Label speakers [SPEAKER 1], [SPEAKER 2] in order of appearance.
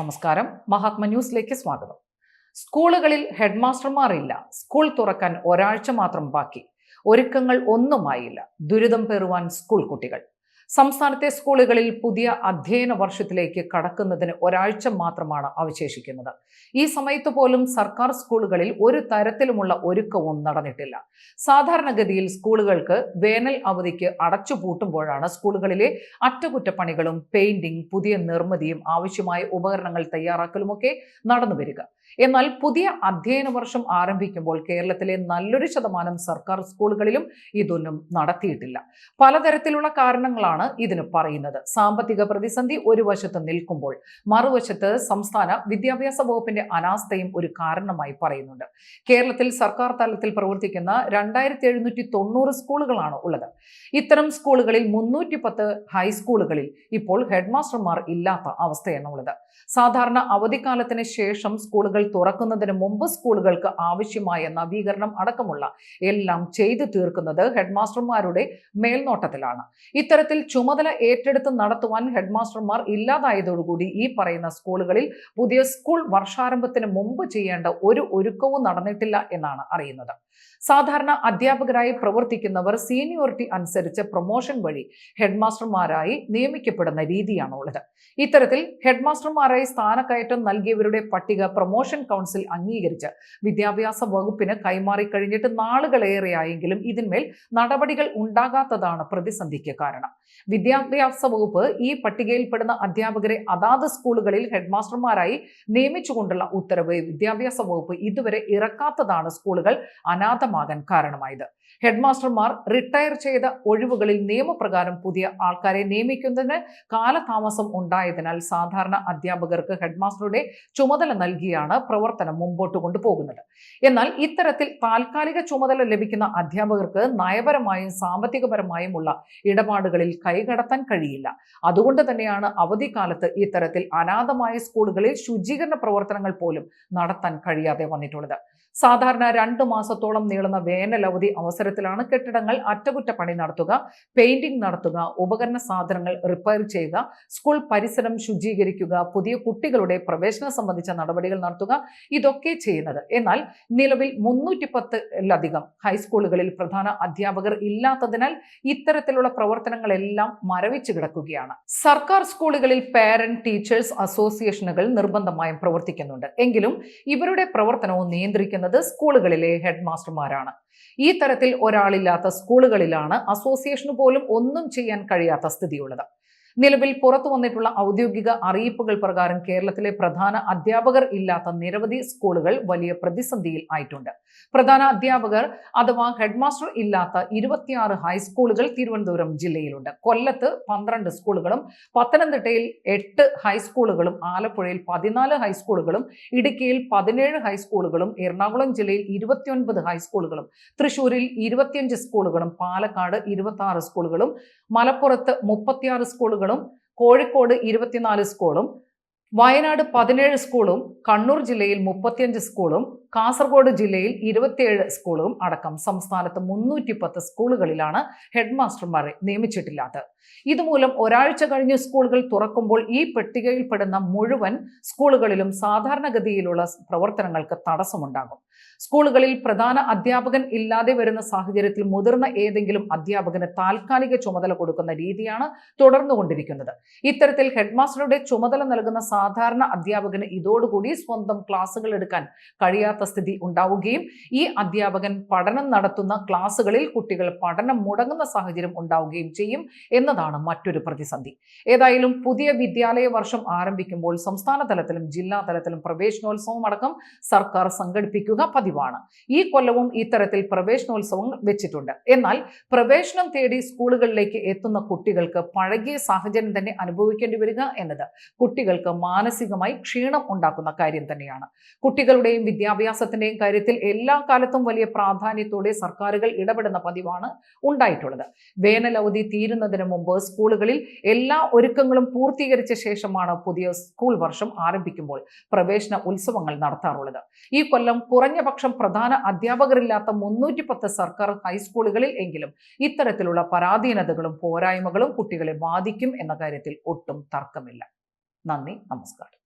[SPEAKER 1] നമസ്കാരം. മഹാത്മ ന്യൂസിലേക്ക് സ്വാഗതം. സ്കൂളുകളിൽ ഹെഡ്മാസ്റ്റർമാർ ഇല്ല സ്കൂൾ തുറക്കാൻ ഒരാഴ്ച മാത്രം ബാക്കി. ഒരുക്കങ്ങൾ ഒന്നുമായില്ല. ദുരിതം പേറുവാൻ സ്കൂൾ കുട്ടികൾ. സംസ്ഥാനത്തെ സ്കൂളുകളിൽ പുതിയ അധ്യയന വർഷത്തിലേക്ക് കടക്കുന്നതിന് ഒരാഴ്ച മാത്രമാണ് അവശേഷിക്കുന്നത്. ഈ സമയത്ത് പോലും സർക്കാർ സ്കൂളുകളിൽ ഒരു തരത്തിലുമുള്ള ഒരുക്കവും നടന്നിട്ടില്ല. സാധാരണഗതിയിൽ സ്കൂളുകൾക്ക് വേനൽ അവധിക്ക് അടച്ചുപൂട്ടുമ്പോഴാണ് സ്കൂളുകളിലെ അറ്റകുറ്റപ്പണികളും പെയിന്റിംഗ് പുതിയ നിർമ്മിതിയും ആവശ്യമായ ഉപകരണങ്ങൾ തയ്യാറാക്കലുമൊക്കെ നടന്നു വരിക. എന്നാൽ പുതിയ അധ്യയന വർഷം ആരംഭിക്കുമ്പോൾ കേരളത്തിലെ നല്ലൊരു ശതമാനം സർക്കാർ സ്കൂളുകളിലും ഇതൊന്നും നടത്തിയിട്ടില്ല. പലതരത്തിലുള്ള കാരണങ്ങളാണ് ഇതിന് പറയുന്നത്. സാമ്പത്തിക പ്രതിസന്ധി ഒരു വശത്ത് നിൽക്കുമ്പോൾ മറുവശത്ത് സംസ്ഥാന വിദ്യാഭ്യാസ വകുപ്പിന്റെ അനാസ്ഥയും ഒരു കാരണമായി പറയുന്നുണ്ട്. കേരളത്തിൽ സർക്കാർ തലത്തിൽ പ്രവർത്തിക്കുന്ന രണ്ടായിരത്തി എഴുന്നൂറ്റി തൊണ്ണൂറ് സ്കൂളുകളാണ് ഉള്ളത്. ഇത്തരം സ്കൂളുകളിൽ മുന്നൂറ്റി പത്ത് ഹൈസ്കൂളുകളിൽ ഇപ്പോൾ ഹെഡ്മാസ്റ്റർമാർ ഇല്ലാത്ത അവസ്ഥയാണ് ഉള്ളത്. സാധാരണ അവധിക്കാലത്തിന് ശേഷം സ്കൂളുകൾ തുറക്കുന്നതിന് മുമ്പ് സ്കൂളുകൾക്ക് ആവശ്യമായ നവീകരണം അടക്കമുള്ള എല്ലാം ചെയ്തു തീർക്കുന്നത് ഹെഡ്മാസ്റ്റർമാരുടെ മേൽനോട്ടത്തിലാണ്. ഇത്തരത്തിൽ ചുമതല ഏറ്റെടുത്ത് നടത്തുവാൻ ഹെഡ്മാസ്റ്റർമാർ ഇല്ലാതായതോടുകൂടി ഈ പറയുന്ന സ്കൂളുകളിൽ പുതിയ സ്കൂൾ വർഷാരംഭത്തിന് മുമ്പ് ചെയ്യേണ്ട ഒരു ഒരുക്കവും നടന്നിട്ടില്ല എന്നാണ് അറിയുന്നത്. സാധാരണ അധ്യാപകരായി പ്രവർത്തിക്കുന്നവർ സീനിയോറിറ്റി അനുസരിച്ച് പ്രൊമോഷൻ വഴി ഹെഡ്മാസ്റ്റർമാരായി നിയമിക്കപ്പെടുന്ന രീതിയാണ് ഉള്ളത് ഇത്തരത്തിൽ ഹെഡ്മാസ്റ്റർമാരായി സ്ഥാനക്കയറ്റം നൽകിയവരുടെ പട്ടിക പ്രൊമോഷൻ കൗൺസിൽ അംഗീകരിച്ച് വിദ്യാഭ്യാസ വകുപ്പിന് കൈമാറി കഴിഞ്ഞിട്ട് നാളുകളേറെയായെങ്കിലും ഇതിന്മേൽ നടപടികൾ ഉണ്ടാകാത്തതാണ് പ്രതിസന്ധിക്ക് കാരണം. വിദ്യാഭ്യാസ വകുപ്പ് ഈ പട്ടികയിൽപ്പെടുന്ന അധ്യാപകരെ അതാത് സ്കൂളുകളിൽ ഹെഡ്മാസ്റ്റർമാരായി നിയമിച്ചുകൊണ്ടുള്ള ഉത്തരവ് വിദ്യാഭ്യാസ വകുപ്പ് ഇതുവരെ ഇറക്കാത്തതാണ് സ്കൂളുകൾ അനാഥമാകാൻ കാരണമായത്. ഹെഡ്മാസ്റ്റർമാർ റിട്ടയർ ചെയ്ത ഒഴിവുകളിൽ നിയമപ്രകാരം പുതിയ ആൾക്കാരെ നിയമിക്കുന്നതിന് കാലതാമസം ഉണ്ടായതിനാൽ സാധാരണ അധ്യാപകർക്ക് ഹെഡ്മാസ്റ്ററുടെ ചുമതല നൽകിയാണ് പ്രവർത്തനം മുമ്പോട്ട് കൊണ്ടുപോകുന്നത്. എന്നാൽ ഇത്തരത്തിൽ താൽക്കാലിക ചുമതല ലഭിക്കുന്ന അധ്യാപകർക്ക് നയപരമായും സാമ്പത്തികപരമായും ഉള്ള ഇടപാടുകളിൽ കൈകടത്താൻ കഴിയില്ല. അതുകൊണ്ട് തന്നെയാണ് അവധിക്കാലത്ത് ഇത്തരത്തിൽ അനാഥമായ സ്കൂളുകളിൽ ശുചീകരണ പ്രവർത്തനങ്ങൾ പോലും നടത്താൻ കഴിയാതെ വന്നിട്ടുള്ളത്. സാധാരണ രണ്ട് മാസത്തോളം നീളുന്ന വേനൽ അവധി അവസരത്തിലാണ് കെട്ടിടങ്ങൾ അറ്റകുറ്റപ്പണി നടത്തുക പെയിന്റിംഗ് നടത്തുക ഉപകരണ സാധനങ്ങൾ റിപ്പയർ ചെയ്യുക സ്കൂൾ പരിസരം ശുചീകരിക്കുക പുതിയ കുട്ടികളുടെ പ്രവേശനം സംബന്ധിച്ച നടപടികൾ നടത്തുക ഇതൊക്കെ ചെയ്യുന്നത്. എന്നാൽ നിലവിൽ മുന്നൂറ്റി പത്തിലധികം ഹൈസ്കൂളുകളിൽ പ്രധാന അധ്യാപകർ ഇല്ലാത്തതിനാൽ ഇത്തരത്തിലുള്ള പ്രവർത്തനങ്ങളെല്ലാം മരവിച്ചു കിടക്കുകയാണ്. സർക്കാർ സ്കൂളുകളിൽ പാരന്റ് ടീച്ചേഴ്സ് അസോസിയേഷനുകൾ നിർബന്ധമായും പ്രവർത്തിക്കുന്നുണ്ട്. എങ്കിലും ഇവരുടെ പ്രവർത്തനവും നിയന്ത്രിക്കുന്നത് സ്കൂളുകളിലെ ഹെഡ് മാസ്റ്റർമാരാണ് ഈ തരത്തിൽ ഒരാളില്ലാത്ത സ്കൂളുകളിലാണ് അസോസിയേഷന് പോലും ഒന്നും ചെയ്യാൻ കഴിയാത്ത സ്ഥിതിയുള്ളത്. നിലവിൽ പുറത്തു വന്നിട്ടുള്ള ഔദ്യോഗിക അറിയിപ്പുകൾ പ്രകാരം കേരളത്തിലെ പ്രധാന അധ്യാപകർ ഇല്ലാത്ത നിരവധി സ്കൂളുകൾ വലിയ പ്രതിസന്ധിയിൽ ആയിട്ടുണ്ട്. പ്രധാന അധ്യാപകർ അഥവാ ഹെഡ്മാസ്റ്റർ ഇല്ലാത്ത ഇരുപത്തിയാറ് ഹൈസ്കൂളുകൾ തിരുവനന്തപുരം ജില്ലയിലുണ്ട്. കൊല്ലത്ത് പന്ത്രണ്ട് സ്കൂളുകളും പത്തനംതിട്ടയിൽ എട്ട് ഹൈസ്കൂളുകളും ആലപ്പുഴയിൽ പതിനാല് ഹൈസ്കൂളുകളും ഇടുക്കിയിൽ പതിനേഴ് ഹൈസ്കൂളുകളും എറണാകുളം ജില്ലയിൽ ഇരുപത്തിയൊൻപത് ഹൈസ്കൂളുകളും തൃശൂരിൽ ഇരുപത്തിയഞ്ച് സ്കൂളുകളും പാലക്കാട് ഇരുപത്തി സ്കൂളുകളും മലപ്പുറത്ത് മുപ്പത്തിയാറ് സ്കൂളുകളും കോഴിക്കോട് ഇരുപത്തിനാല് സ്കൂളും വയനാട് പതിനേഴ് സ്കൂളും കണ്ണൂർ ജില്ലയിൽ മുപ്പത്തിയഞ്ച് സ്കൂളും കാസർഗോഡ് ജില്ലയിൽ ഇരുപത്തിയേഴ് സ്കൂളും അടക്കം സംസ്ഥാനത്ത് മുന്നൂറ്റി പത്ത് സ്കൂളുകളിലാണ് ഹെഡ് മാസ്റ്റർമാരെ നിയമിച്ചിട്ടില്ലാത്തത്. ഇതുമൂലം ഒരാഴ്ച കഴിഞ്ഞ് സ്കൂളുകൾ തുറക്കുമ്പോൾ ഈ പട്ടികയിൽപ്പെടുന്ന മുഴുവൻ സ്കൂളുകളിലും സാധാരണഗതിയിലുള്ള പ്രവർത്തനങ്ങൾക്ക് തടസ്സമുണ്ടാകും. സ്കൂളുകളിൽ പ്രധാന അധ്യാപകൻ ഇല്ലാതെ വരുന്ന സാഹചര്യത്തിൽ മുതിർന്ന ഏതെങ്കിലും അധ്യാപകന് താൽക്കാലിക ചുമതല കൊടുക്കുന്ന രീതിയാണ് തുടർന്നുകൊണ്ടിരിക്കുന്നത്. ഇത്തരത്തിൽ ഹെഡ്മാസ്റ്ററുടെ ചുമതല നൽകുന്ന സാധാരണ അധ്യാപകന് ഇതോടുകൂടി സ്വന്തം ക്ലാസുകൾ എടുക്കാൻ കഴിയാത്ത സ്ഥിതി ഉണ്ടാവുകയും ഈ അധ്യാപകൻ പഠനം നടത്തുന്ന ക്ലാസുകളിൽ കുട്ടികൾ പഠനം മുടങ്ങുന്ന സാഹചര്യം ഉണ്ടാവുകയും ചെയ്യും എന്നതാണ് മറ്റൊരു പ്രതിസന്ധി. ഏതായാലും പുതിയ വിദ്യാലയ വർഷം ആരംഭിക്കുമ്പോൾ സംസ്ഥാന തലത്തിലും ജില്ലാ തലത്തിലും പ്രവേശനോത്സവം അടക്കം സർക്കാർ സംഘടിപ്പിക്കുക പതിവാണ്. ഈ കൊല്ലവും ഇത്തരത്തിൽ പ്രവേശനോത്സവം വെച്ചിട്ടുണ്ട്. എന്നാൽ പ്രവേശനം തേടി സ്കൂളുകളിലേക്ക് എത്തുന്ന കുട്ടികൾക്ക് പഴകിയ സാഹചര്യം തന്നെ അനുഭവിക്കേണ്ടി വരിക എന്നത് കുട്ടികൾക്ക് മാനസികമായി ക്ഷീണം ഉണ്ടാക്കുന്ന കാര്യം തന്നെയാണ്. കുട്ടികളുടെയും വിദ്യാഭ്യാസത്തിന്റെയും കാര്യത്തിൽ എല്ലാ കാലത്തും വലിയ പ്രാധാന്യത്തോടെ സർക്കാരുകൾ ഇടപെടുന്ന പതിവാണ് ഉണ്ടായിട്ടുള്ളത്. വേനൽ അവധി തീരുന്നതിന് മുമ്പ് സ്കൂളുകളിൽ എല്ലാ ഒരുക്കങ്ങളും പൂർത്തീകരിച്ച ശേഷമാണ് പുതിയ സ്കൂൾ വർഷം ആരംഭിക്കുമ്പോൾ പ്രവേശന ഉത്സവങ്ങൾ നടത്താറുള്ളത്. ഈ കൊല്ലം കുറഞ്ഞ പക്ഷം പ്രധാന അധ്യാപകരില്ലാത്ത മുന്നൂറ്റി പത്ത് സർക്കാർ ഹൈസ്കൂളുകളിൽ എങ്കിലും ഇത്തരത്തിലുള്ള പരാധീനതകളും പോരായ്മകളും കുട്ടികളെ ബാധിക്കും എന്ന കാര്യത്തിൽ ഒട്ടും തർക്കമില്ല. നന്ദി നമസ്കാരം.